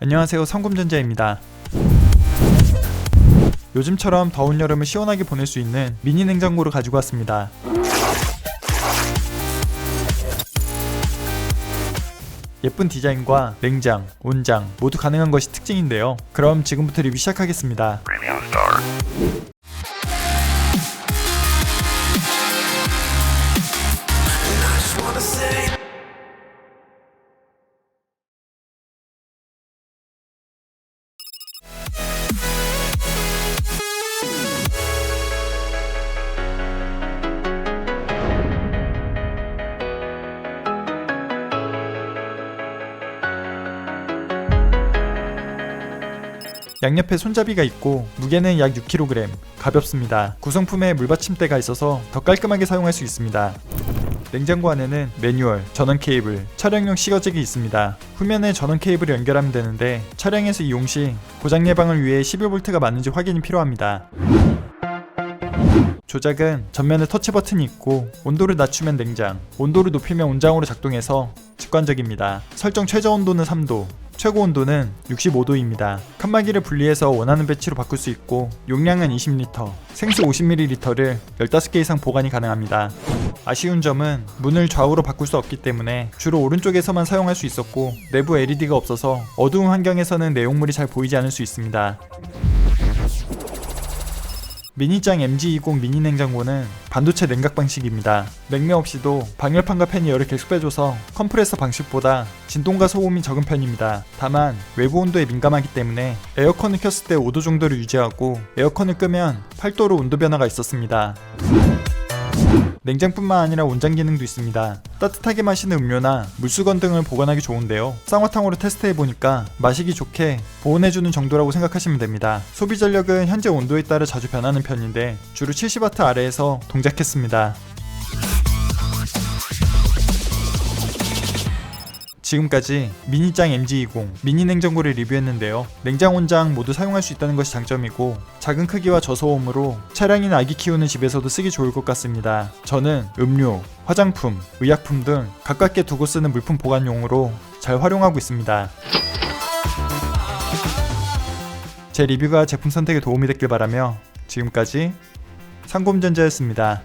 안녕하세요. 성금전자입니다. 요즘처럼 더운 여름을 시원하게 보낼 수 있는 미니 냉장고를 가지고 왔습니다. 예쁜 디자인과 냉장, 온장 모두 가능한 것이 특징인데요. 그럼 지금부터 리뷰 시작하겠습니다 양옆에 손잡이가 있고 무게는 약 6kg 가볍습니다 구성품에 물받침대가 있어서 더 깔끔하게 사용할 수 있습니다 냉장고 안에는 매뉴얼, 전원 케이블, 촬영용 시거잭이 있습니다. 후면에 전원 케이블을 연결하면 되는데 차량에서 이용 시 고장 예방을 위해 12V가 맞는지 확인이 필요합니다. 조작은 전면에 터치 버튼이 있고 온도를 낮추면 냉장, 온도를 높이면 온장으로 작동해서 직관적입니다. 설정 최저 온도는 3도, 최고 온도는 65도입니다. 칸막이를 분리해서 원하는 배치로 바꿀 수 있고 용량은 20리터, 생수 50ml를 15개 이상 보관이 가능합니다. 아쉬운 점은 문을 좌우로 바꿀 수 없기 때문에 주로 오른쪽에서만 사용할 수 있었고 내부 LED가 없어서 어두운 환경에서는 내용물이 잘 보이지 않을 수 있습니다. 미니짱 MG20 미니 냉장고는 반도체 냉각 방식입니다. 냉매 없이도 방열판과 팬이 열을 계속 빼줘서 컴프레서 방식보다 진동과 소음이 적은 편입니다. 다만 외부 온도에 민감하기 때문에 에어컨을 켰을 때 5도 정도를 유지하고 에어컨을 끄면 8도로 온도 변화가 있었습니다. 냉장뿐만 아니라 온장 기능도 있습니다. 따뜻하게 마시는 음료나 물수건 등을 보관하기 좋은데요. 쌍화탕으로 테스트해보니까 마시기 좋게 보온해주는 정도라고 생각하시면 됩니다. 소비 전력은 현재 온도에 따라 자주 변하는 편인데 주로 70W 아래에서 동작했습니다. 지금까지 미니짱 MG20 미니 냉장고를 리뷰했는데요. 냉장 온장 모두 사용할 수 있다는 것이 장점이고 작은 크기와 저소음으로 차량이나 아기 키우는 집에서도 쓰기 좋을 것 같습니다. 저는 음료, 화장품, 의약품 등 가깝게 두고 쓰는 물품 보관용으로 잘 활용하고 있습니다. 제 리뷰가 제품 선택에 도움이 됐길 바라며 지금까지 상곰전자였습니다.